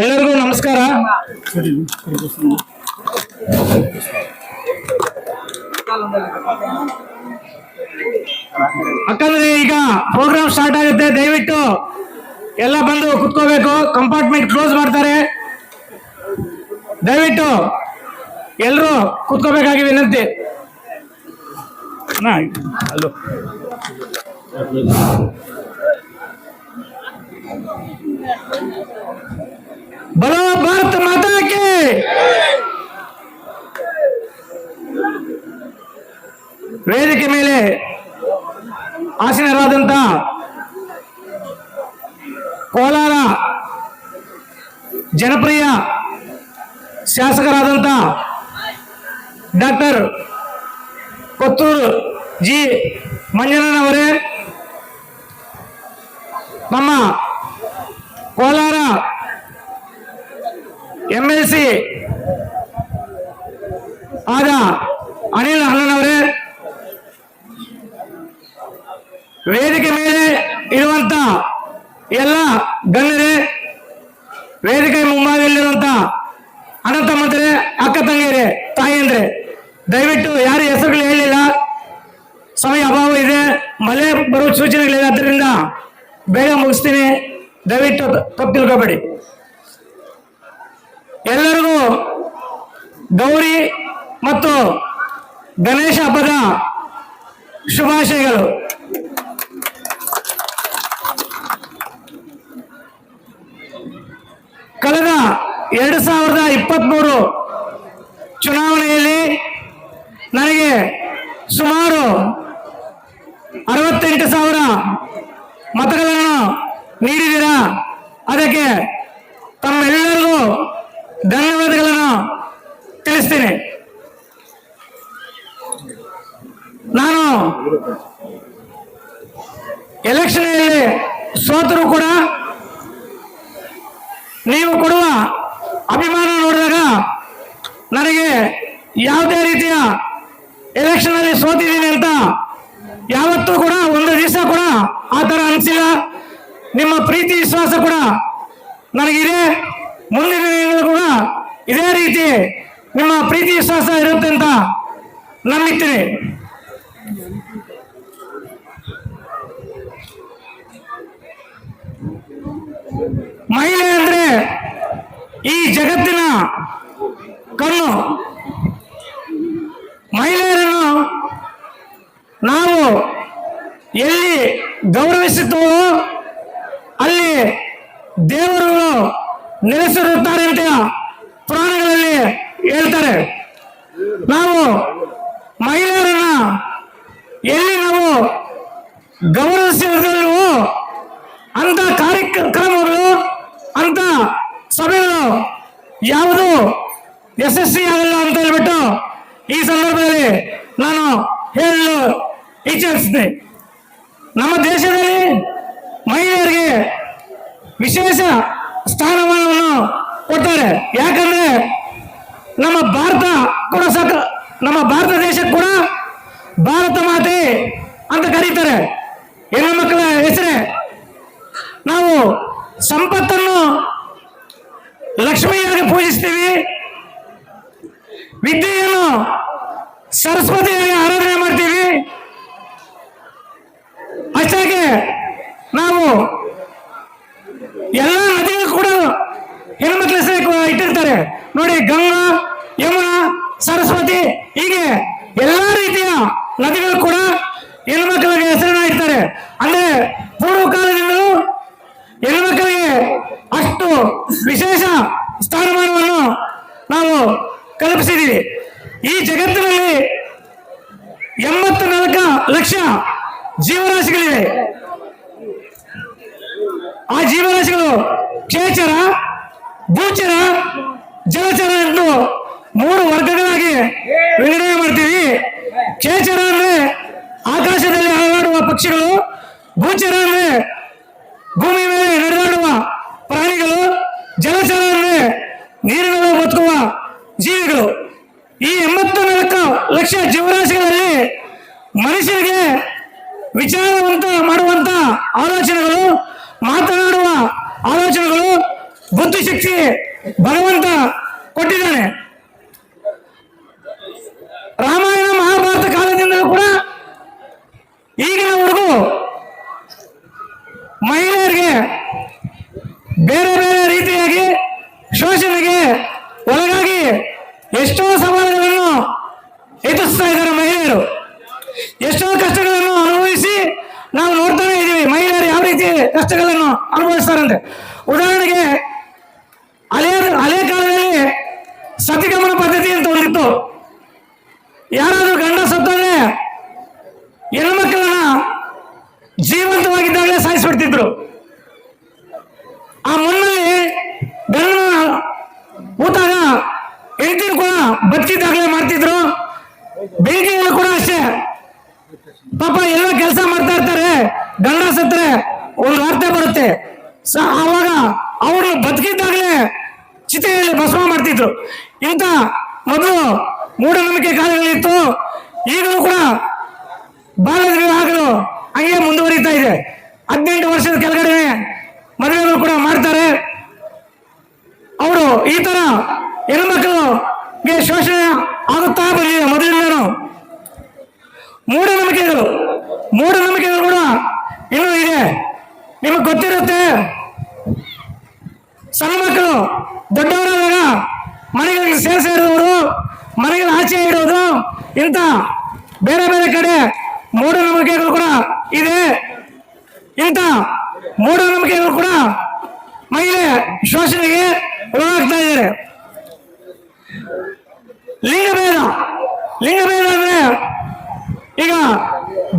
ಎಲ್ಲರಿಗೂ ನಮಸ್ಕಾರ. ಅಕ್ಕಂದ್ರೆ ಈಗ ಪ್ರೋಗ್ರಾಮ್ ಸ್ಟಾರ್ಟ್ ಆಗುತ್ತೆ. ದಯವಿಟ್ಟು ಎಲ್ಲ ಬಂದು ಕುತ್ಕೋಬೇಕು. ಕಂಪಾರ್ಟ್ಮೆಂಟ್ ಕ್ಲೋಸ್ ಮಾಡ್ತಾರೆ. ದಯವಿಟ್ಟು ಎಲ್ಲರೂ ಕುತ್ಕೋಬೇಕಾಗಿ ವಿನಂತಿ. ಅಲ್ಲೋ ಬಲೋ ಭಾರತ ಮಾತಾಕೆ ವೇದಿಕೆ ಮೇಲೆ ಆಸೀನರಾದಂತ ಕೋಲಾರ ಜನಪ್ರಿಯ ಶಾಸಕರಾದಂತ ಡಾಕ್ಟರ್ ಕೊತ್ತೂರು ಜಿ ಮಂಜಣ್ಣನವರೇ ನಮ್ಮ ಕೋಲಾರ ಎಂ ಆದ ಅನಿಲ್ ಅಣ್ಣನವರೇ ವೇದಿಕೆ ಮೇಲೆ ಇರುವಂತ ಎಲ್ಲ ಗಣ್ಯರೇ, ವೇದಿಕೆ ಮುಂಭಾಗದಲ್ಲಿರುವಂತ ಅಣ್ಣ ತಮ್ಮಂದಿರೇ ಅಕ್ಕ ತಂಗಿಯರೇ ತಾಯಿಯಂದ್ರೆ ದಯವಿಟ್ಟು ಯಾರು ಹೆಸರುಗಳು ಹೇಳಿಲ್ಲ ಸಮಯ ಅಭಾವ ಇದೆ. ಮಳೆ ಬರುವ ಸೂಚನೆಗಳಿದೆ ಆದ್ದರಿಂದ ಬೇಗ ಮುಗಿಸ್ತೀನಿ. ದಯವಿಟ್ಟು ತಪ್ಪು ತಿಳ್ಕೊಬೇಡಿ. ಎಲ್ಲರಿಗೂ ಗೌರಿ ಮತ್ತು ಗಣೇಶ ಹಬ್ಬದ ಶುಭಾಶಯಗಳು. ಕಳೆದ ಎರಡು ಸಾವಿರದ ಇಪ್ಪತ್ತ್ಮೂರು ಚುನಾವಣೆಯಲ್ಲಿ ನನಗೆ ಸುಮಾರು ಅರವತ್ತೆಂಟು ಸಾವಿರ ಮತಗಳನ್ನು ನೀಡಿದ್ದೀರಾ? ಅದಕ್ಕೆ ತಮ್ಮೆಲ್ಲರಿಗೂ ಧನ್ಯವಾದಗಳನ್ನು ತಿಳಿಸ್ತೀನಿ. ನಾನು ಎಲೆಕ್ಷನ್ನಲ್ಲಿ ಸೋತರೂ ಕೂಡ ನೀವು ಕೊಡುವ ಅಭಿಮಾನ ನೋಡಿದಾಗ ನನಗೆ ಯಾವುದೇ ರೀತಿಯ ಎಲೆಕ್ಷನ್ ಅಲ್ಲಿ ಸೋತಿದ್ದೀನಿ ಅಂತ ಯಾವತ್ತೂ ಕೂಡ ಒಂದು ದಿವಸ ಕೂಡ ಆ ಥರ ಅನಿಸಿಲ್ಲ. ನಿಮ್ಮ ಪ್ರೀತಿ, ವಿಶ್ವಾಸ ಕೂಡ ನನಗಿದೆ. ಮುಂದಿನ ಕೂಡ ಇದೇ ರೀತಿ ನಿಮ್ಮ ಪ್ರೀತಿ ವಿಶ್ವಾಸ ಇರುತ್ತೆ ಅಂತ ನಂಬಿತೀನಿ ಮಹಿಳೆ ಅಂದ್ರೆ ಈ ಜಗತ್ತಿನ ಕಣ್ಣು. ಮಹಿಳೆಯರನ್ನು ನಾವು ಎಲ್ಲಿ ಗೌರವಿಸುತ್ತೋ ಅಲ್ಲಿ ದೇವರು ನೆಲೆಸಿರುತ್ತಾರೆ ಅಂತ ಪುರಾಣಗಳಲ್ಲಿ ಹೇಳ್ತಾರೆ. ನಾವು ಮಹಿಳೆಯರನ್ನ ಎಲ್ಲಿ ನಾವು ಗೌರವಿಸಿದಲ್ವೋ ಅಂತ ಕಾರ್ಯಕ್ರಮಗಳು, ಅಂತ ಸಭೆಗಳು ಯಾವುದು ಯಶಸ್ವಿ ಆಗಲ್ಲ ಅಂತ ಹೇಳ್ಬಿಟ್ಟು ಈ ಸಂದರ್ಭದಲ್ಲಿ ನಾನು ಹೇಳಲು ಇಚ್ಛಿಸ್ತೀನಿ. ನಮ್ಮ ದೇಶದಲ್ಲಿ ಮಹಿಳೆಯರಿಗೆ ವಿಶೇಷ ಸ್ಥಾನಮಾನವನ್ನು ಕೊಡ್ತಾರೆ. ಯಾಕಂದ್ರೆ ನಮ್ಮ ಭಾರತ ಕೂಡ ಸಾಕ ನಮ್ಮ ಭಾರತ ದೇಶಕ್ಕೆ ಕೂಡ ಭಾರತ ಮಾತೆ ಅಂತ ಕರೀತಾರೆ. ಹೆಣ್ಣು ಮಕ್ಕಳ ಹೆಸರೇ, ನಾವು ಸಂಪತ್ತನ್ನು ಲಕ್ಷ್ಮಿಯಾಗಿ ಪೂಜಿಸ್ತೀವಿ. ವಿದ್ಯೆಯನ್ನು ಸರಸ್ವತಿಯಾಗಿ ಆರಾಧನೆ ಮಾಡ್ತೀವಿ ಅಷ್ಟಾಗೆ ನಾವು ಎಲ್ಲ ನದಿಗಳು ಕೂಡ ಹೆಣ್ಮಕ್ಳ ಹೆಸರು ಇಟ್ಟಿರ್ತಾರೆ. ನೋಡಿ, ಗಂಗಾ, ಯಮುನಾ, ಸರಸ್ವತಿ, ಹೀಗೆ ಎಲ್ಲ ರೀತಿಯ ನದಿಗಳು ಕೂಡ ಹೆಣ್ಮಕ್ಳಿಗೆ ಹೆಸರನ್ನ ಇರ್ತಾರೆ ಅಂದ್ರೆ ಪೂರ್ವ ಕಾಲದಿಂದಲೂ ಹೆಣ್ಮಕ್ಳಿಗೆ ಅಷ್ಟು ವಿಶೇಷ ಸ್ಥಾನಮಾನವನ್ನು ನಾವು ಕಲ್ಪಿಸಿದ್ದೀವಿ ಈ ಜಗತ್ತಿನಲ್ಲಿ ಎಂಬತ್ತು ನಾಲ್ಕು ಲಕ್ಷ ಜೀವರಾಶಿಗಳಿವೆ. ಆ ಜೀವರಾಶಿಗಳು ಕ್ಷೇಚರ ಭೂಚರ, ಜಲಚರ ಎಂದು ಮೂರು ವರ್ಗಗಳಾಗಿ ವಿಂಗಡಣೆ ಮಾಡ್ತೀವಿ. ಚೇಚರ ಅಂದ್ರೆ ಆಕಾಶದಲ್ಲಿ ಹಾರಾಡುವ ಪಕ್ಷಿಗಳು, ಭೂಚರ ಅಂದ್ರೆ ಭೂಮಿ ಮೇಲೆ ನಡೆದಾಡುವ ಪ್ರಾಣಿಗಳು ಜಲಚರ ಅಂದ್ರೆ ನೀರಿನಲ್ಲಿ ಬದುಕುವ ಜೀವಿಗಳು ಈ ಎಂಬತ್ತು ನಾಲ್ಕು ಲಕ್ಷ ಜೀವರಾಶಿಗಳಲ್ಲಿ ಮನುಷ್ಯರಿಗೆ ವಿಚಾರವಂತ ಮಾಡುವಂತ ಆಲೋಚನೆಗಳು ಮಾತನಾಡುವ ಆಲೋಚನೆಗಳು ಬುದ್ಧಿಶಕ್ತಿ ಭಗವಂತ ಕೊಟ್ಟಿದ್ದಾನೆ ರಾಮಾಯಣ ಮಹಾಭಾರತ ಕಾಲದಿಂದಲೂ ಕೂಡ ಈಗಿನವರೆಗೂ ಮಹಿಳೆಯರಿಗೆ ಬೇರೆ ಬೇರೆ ರೀತಿಯಾಗಿ ಶೋಷಣೆಗೆ ಒಳಗಾಗಿ ಎಷ್ಟೋ ಸವಾಲುಗಳನ್ನು ಎದುರಿಸ್ತಾ ಇದ್ದಾರೆ ಮಹಿಳೆಯರು ಎಷ್ಟೋ ಕಷ್ಟಗಳನ್ನು ಅನುಭವಿಸಿ ನಾವು ನೋಡ್ತಾನೆ ಇದ್ದೀವಿ ಮಹಿಳೆಯರು ಯಾವ ರೀತಿ ಕಷ್ಟಗಳನ್ನು ಅನುಭವಿಸ್ತಾರಂತೆ. ಉದಾಹರಣೆಗೆ ಹಳೆಯ ಹಳೆಯ ಕಾಲದಲ್ಲಿ ಸತಿಗಮನ ಪದ್ಧತಿ ಅಂತ ಒಂದಿತ್ತು. ಯಾರಾದರೂ ಗಂಡ ಸತ್ತಂದ್ರೆ ಹೆಣ್ಮಕ್ಕಳನ್ನ ಜೀವಂತವಾಗಿದ್ದಾಗಲೇ ಸಾಯಿಸ್ಬಿಡ್ತಿದ್ರು. ಆ ಮಣ್ಣಲ್ಲಿ ಗಂಡನ ಊತಾಗ ಹೆಂಡತಿನ ಕೂಡ ಬದುಕಿದ್ದಾಗಲೇ ಮಾಡ್ತಿದ್ರು. ಬೆಂಕಿಯಲ್ಲಿ ಕೂಡ ಅಷ್ಟೇ. ಪಾಪ ಎಲ್ಲ ಕೆಲಸ ಮಾಡ್ತಾ ಇರ್ತಾರೆ. ಗಂಡ ಸತ್ರೆ ಒಂದು ವಾರ್ತೆ ಬರುತ್ತೆ. ಸ, ಆವಾಗ ಅವರು ಬದುಕಿದ್ದಾಗಲೇ ಚಿತೆಯಲ್ಲಿ ಭಸ್ಮ ಮಾಡ್ತಿದ್ರು. ಇಂಥ ಮೊದಲು ಮೂಢನಂಬಿಕೆ ಕಾಲಗಳಿತ್ತು ಈಗಲೂ ಕೂಡ ಬಾಲ್ಯದ ವಿವಾಹಗಳು ಹಂಗೆ ಮುಂದುವರಿತಾ ಇದೆ. ಹದಿನೆಂಟು ವರ್ಷದ ಕೆಳಗಡೆ ಮದುವೆಗಳು ಕೂಡ ಮಾಡ್ತಾರೆ. ಅವರು ಈ ತರ ಹೆಣ್ಮಕ್ಳಿಗೆ ಶೋಷಣೆ ಆಗುತ್ತಾ ಬಂದಿದೆ ಮೊದಲಿಂದನೂ ಮೂಢನಂಬಿಕೆಗಳು ಮೂಢನಂಬಿಕೆಗಳು ಕೂಡ ಇನ್ನೂ ಇದೆ. ನಿಮಗೆ ಗೊತ್ತಿರುತ್ತೆ? ಸಣ್ಣ ಮಕ್ಕಳು, ದೊಡ್ಡವರಾದಾಗ ಮನೆಗಳಿಗೆ ಸೇರಿಸಿ ಇರೋರು ಮನೆಗಳ ಆಚೆ ಇಡೋದು ಇಂಥ ಬೇರೆ ಬೇರೆ ಕಡೆ ಮೂಢನಂಬಿಕೆಗಳು ಕೂಡ ಇದೆ. ಇಂಥ ಮೂಢನಂಬಿಕೆಗಳು ಕೂಡ ಮಹಿಳೆ ಶೋಷಣೆಗೆ ಒಳಗಾಗ್ತಾ ಇದ್ದಾರೆ. ಲಿಂಗಭೇದ ಲಿಂಗಭೇದ ಅಂದ್ರೆ ಈಗ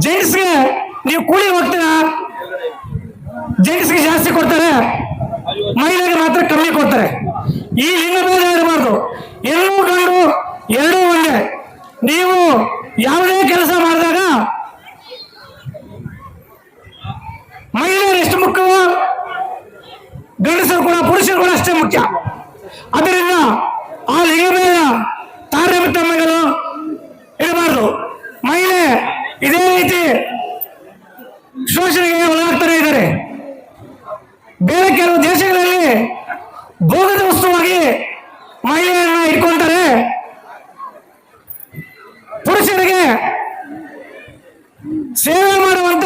ಜೆಂಟ್ಸ್ಗೆ ನೀವು ಕೂಲಿ ಹೋಗ್ತೀರಾ? ಜೆಂಟ್ಸ್ಗೆ ಜಾಸ್ತಿ ಕೊಡ್ತಾರೆ. ಮಹಿಳೆಗೆ ಮಾತ್ರ ಕಮ್ಮಿ ಕೊಡ್ತಾರೆ. ಈ ಲಿಂಗಭೇದ ಇರಬಾರ್ದು. ಎರಡೂ ಗಂಡು ಎರಡೂ ಒಂದೇ ನೀವು ಯಾವುದೇ ಕೆಲಸ ಮಾಡಿದಾಗ ಮಹಿಳೆಯರು ಎಷ್ಟು ಮುಖ್ಯವೋ, ಗಂಡಸರು ಕೂಡ, ಪುರುಷರು ಕೂಡ ಅಷ್ಟೇ ಮುಖ್ಯ. ಅದರಿಂದ ಆ ಲಿಂಗಭೇದ ತಾರತಮ್ಯಗಳು ಇರಬಾರ್ದು. ಮಹಿಳೆ ಇದೇ ರೀತಿ ಶೋಷಣೆಗೆ ಒಳಗಾಗ್ತಾನೆ ಇದ್ದಾರೆ. ಬೇರೆ ಕೆಲವು ದೇಶಗಳಲ್ಲಿ ಭೋಗದ ವಸ್ತುವಾಗಿ ಮಹಿಳೆಯರನ್ನ ಇಟ್ಕೊಳ್ತಾರೆ. ಪುರುಷರಿಗೆ ಸೇವೆ ಮಾಡುವಂತ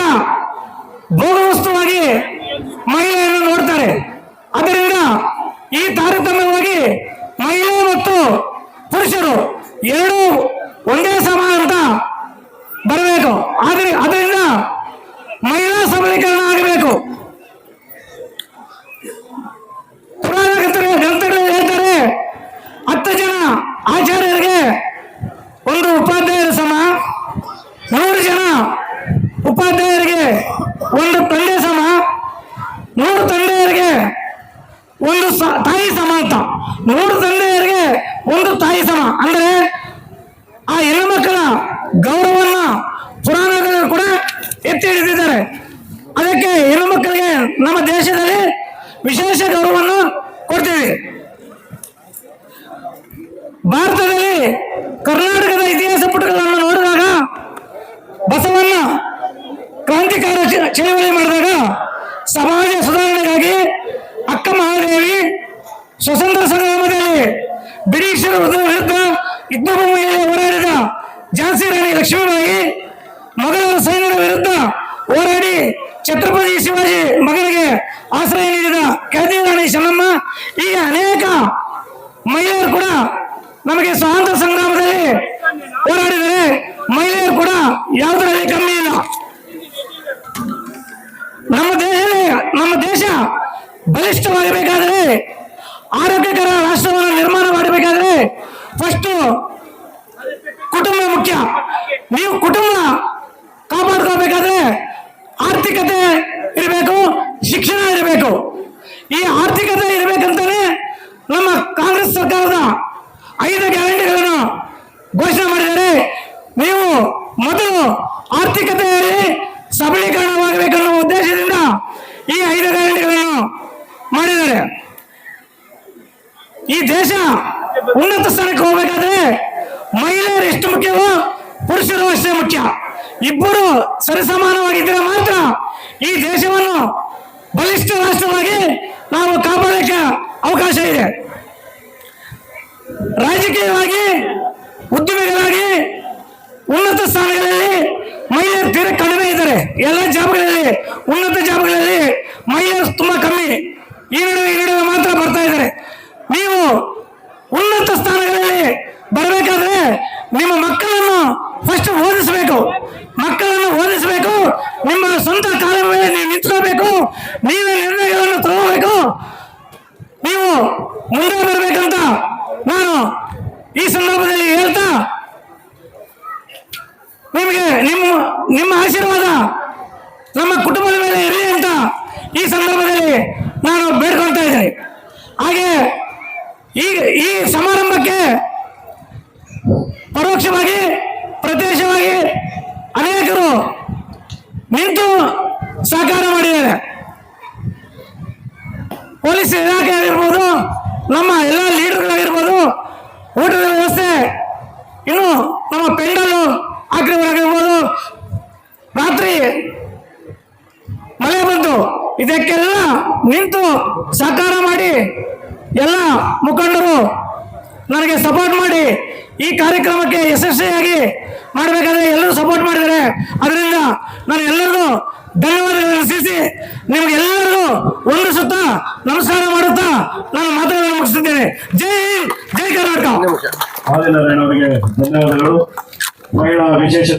ಗೌರವನ್ನ ಪುರಾಣಗಳು ಕೂಡ ಎತ್ತಿ ಹಿಡಿದಿದ್ದಾರೆ. ಅದಕ್ಕೆ ಹೆಣ್ಣು ಮಕ್ಕಳಿಗೆ ನಮ್ಮ ದೇಶದಲ್ಲಿ ವಿಶೇಷ ಗೌರವವನ್ನು ಕೊಡ್ತೀವಿ. ಭಾರತದಲ್ಲಿ ಕರ್ನಾಟಕದ ಇತಿಹಾಸ ಪುಟಗಳನ್ನು ನೋಡಿದಾಗ, ಬಸವಣ್ಣ ಕ್ರಾಂತಿಕಾರ ಚಳವಳಿ ಮಾಡಿದಾಗ ಸಮಾಜ ಸುಧಾರಣೆಗಾಗಿ ಅಕ್ಕ ಮಹಾದೇವಿ ಸ್ವತಂತ್ರ ಸಂಗ್ರಾಮದಲ್ಲಿ ಬ್ರಿಟಿಷರ ವಿರುದ್ಧ- ಯುದ್ಧ ಭೂಮಿಯಲ್ಲಿ ಹೋರಾಡಿದ ಝಾನ್ಸಿ ರಾಣಿ ಲಕ್ಷ್ಮೀಬಾಯಿ ಮೊಘಲರ ಸೈನ್ಯದ ವಿರುದ್ಧ ಹೋರಾಡಿ ಛತ್ರಪತಿ ಶಿವಾಜಿ ಮಗನಿಗೆ ಆಶ್ರಯ ನೀಡಿದ ಕೆಳದಿ ರಾಣಿ ಶರಣಮ್ಮ, ಹೀಗೆ ಅನೇಕ ಮಹಿಳೆಯರು ಕೂಡ ನಮಗೆ ಸ್ವಾತಂತ್ರ್ಯ ಸಂಗ್ರಾಮದಲ್ಲಿ ಹೋರಾಡಿದರೆ ಮಹಿಳೆಯರು ಕೂಡ ಯಾವುದರಲ್ಲಿ ಕಮ್ಮಿ ಇಲ್ಲ. ನಮ್ಮ ದೇಶದಲ್ಲಿ ನಮ್ಮ ದೇಶ ಬಲಿಷ್ಠವಾಗಬೇಕಾದರೆ ಆರೋಗ್ಯಕರ ರಾಷ್ಟ್ರವನ್ನು ನಿರ್ಮಾಣ ಮಾಡಬೇಕಾದ್ರೆ ಫಸ್ಟ್ ಕುಟುಂಬ ಮುಖ್ಯ. ನೀವು ಕುಟುಂಬ ಕಾಪಾಡ್ಕೋಬೇಕಾದ್ರೆ ಆರ್ಥಿಕತೆ ಇರಬೇಕು, ಶಿಕ್ಷಣ ಇರಬೇಕು. ಈ ಆರ್ಥಿಕತೆ ಇರಬೇಕಂತಾನೆ ನಮ್ಮ ಕಾಂಗ್ರೆಸ್ ಸರ್ಕಾರದ ಐದು ಗ್ಯಾರಂಟಿಗಳನ್ನು ಘೋಷಣೆ ಮಾಡಿದ್ದಾರೆ ನೀವು ಮೊದಲು ಆರ್ಥಿಕತೆಯಲ್ಲಿ ಸಬಲೀಕರಣವಾಗಬೇಕನ್ನೋ ಉದ್ದೇಶದಿಂದ ಈ ಐದು ಗ್ಯಾರಂಟಿಗಳನ್ನು ಮಾಡಿದ್ದಾರೆ ಈ ದೇಶ ಉನ್ನತ ಸ್ಥಾನಕ್ಕೆ ಹೋಗಬೇಕಾದ್ರೆ ಮಹಿಳೆಯರು ಎಷ್ಟು ಮುಖ್ಯವೋ ಪುರುಷರು ಅಷ್ಟೇ ಮುಖ್ಯ. ಇಬ್ಬರು ಸರಿಸಮಾನವಾಗಿದ್ದರೆ ಮಾತ್ರ ಈ ದೇಶವನ್ನು ಬಲಿಷ್ಠ ರಾಷ್ಟ್ರವಾಗಿ ನಾವು ಕಾಪಾಡಕ್ಕೆ ಅವಕಾಶ ಇದೆ. ರಾಜಕೀಯವಾಗಿ, ಉದ್ಯಮಿಗಳಾಗಿ, ಉನ್ನತ ಸ್ಥಾನಗಳಲ್ಲಿ ಮಹಿಳೆಯರು ತೀರ ಕಡಿಮೆ ಇದ್ದಾರೆ. ಎಲ್ಲ ಜಾಬ್ಗಳಲ್ಲಿ, ಉನ್ನತ ಜಾಬ್ಗಳಲ್ಲಿ ಮಹಿಳೆಯರು ತುಂಬಾ ಕಮ್ಮಿ. ಈ ನಡುವೆ ಈ ನಡುವೆ ಮಾತ್ರ ಬರ್ತಾ ಇದ್ದಾರೆ ನೀವು ಉನ್ನತ ಸ್ಥಾನಗಳಲ್ಲಿ ಬರಬೇಕಾದ್ರೆ ನಿಮ್ಮ ಮಕ್ಕಳನ್ನು ಫಸ್ಟ್ ಓದಿಸಬೇಕು. ಮಕ್ಕಳನ್ನು ಓದಿಸಬೇಕು. ನಿಮ್ಮ ಸ್ವಂತ ಕಾಲ ಮೇಲೆ ನೀವು ನಿಂತ್ಕೋಬೇಕು. ನೀವೇ ನಿರ್ಣಯಗಳನ್ನು ತಗೋಬೇಕು. ನೀವು ಮುಂದೆ ಬರಬೇಕಂತ ನಾನು ಈ ಸಂದರ್ಭದಲ್ಲಿ ಹೇಳ್ತಾ ನಿಮಗೆ ನಿಮ್ಮ ನಿಮ್ಮ ಆಶೀರ್ವಾದ ನಮ್ಮ ಕುಟುಂಬದ ಮೇಲೆ ಇರಲಿ ಅಂತ ಈ ಸಂದರ್ಭದಲ್ಲಿ ನಾನು ಬೇಡ್ಕೊಳ್ತಾ ಇದ್ದೇನೆ. ಹಾಗೆ ಈ ಈ ಸಮಾರಂಭಕ್ಕೆ ಪರೋಕ್ಷವಾಗಿ, ಪ್ರತ್ಯಕ್ಷವಾಗಿ ಅನೇಕರು ನಿಂತು ಸಹಕಾರ ಮಾಡಿದ್ದಾರೆ. ಪೊಲೀಸ್ ಇಲಾಖೆ ಆಗಿರ್ಬೋದು, ನಮ್ಮ ಎಲ್ಲ ಲೀಡರ್ಗಳಾಗಿರ್ಬೋದು ಊಟದ ವ್ಯವಸ್ಥೆ ಇನ್ನು ನಮ್ಮ ಪೆಂಡಲು ಹಾಕಿರೋರಾಗಿರ್ಬೋದು ರಾತ್ರಿ ಮಳೆ ಬಂತು ಇದಕ್ಕೆಲ್ಲ ನಿಂತು ಸಹಕಾರ ಮಾಡಿ ಎಲ್ಲ ಮುಖಂಡರು ನನಗೆ ಸಪೋರ್ಟ್ ಮಾಡಿ ಈ ಕಾರ್ಯಕ್ರಮಕ್ಕೆ ಯಶಸ್ವಿಯಾಗಿ ಮಾಡಬೇಕಾದ್ರೆ ಎಲ್ಲರೂ ಸಪೋರ್ಟ್ ಮಾಡಿದ್ದಾರೆ. ಅದರಿಂದ ನಾನು ಎಲ್ಲರಿಗೂ ಧನ್ಯವಾದಗಳನ್ನು ಸಿಸಿ ನಿಮಗೆಲ್ಲರಿಗೂ ಒಂದು ಸುತ್ತ ನಮಸ್ಕಾರ ಮಾಡುತ್ತಾ ನಾನು ಮಾತುಗಳನ್ನು ಮುಗಿಸುತ್ತೇನೆ ಜೈ ಜೈ ಕರ್ನಾಟಕ. ಧನ್ಯವಾದಗಳು. ಮಹಿಳಾ ವಿಶೇಷ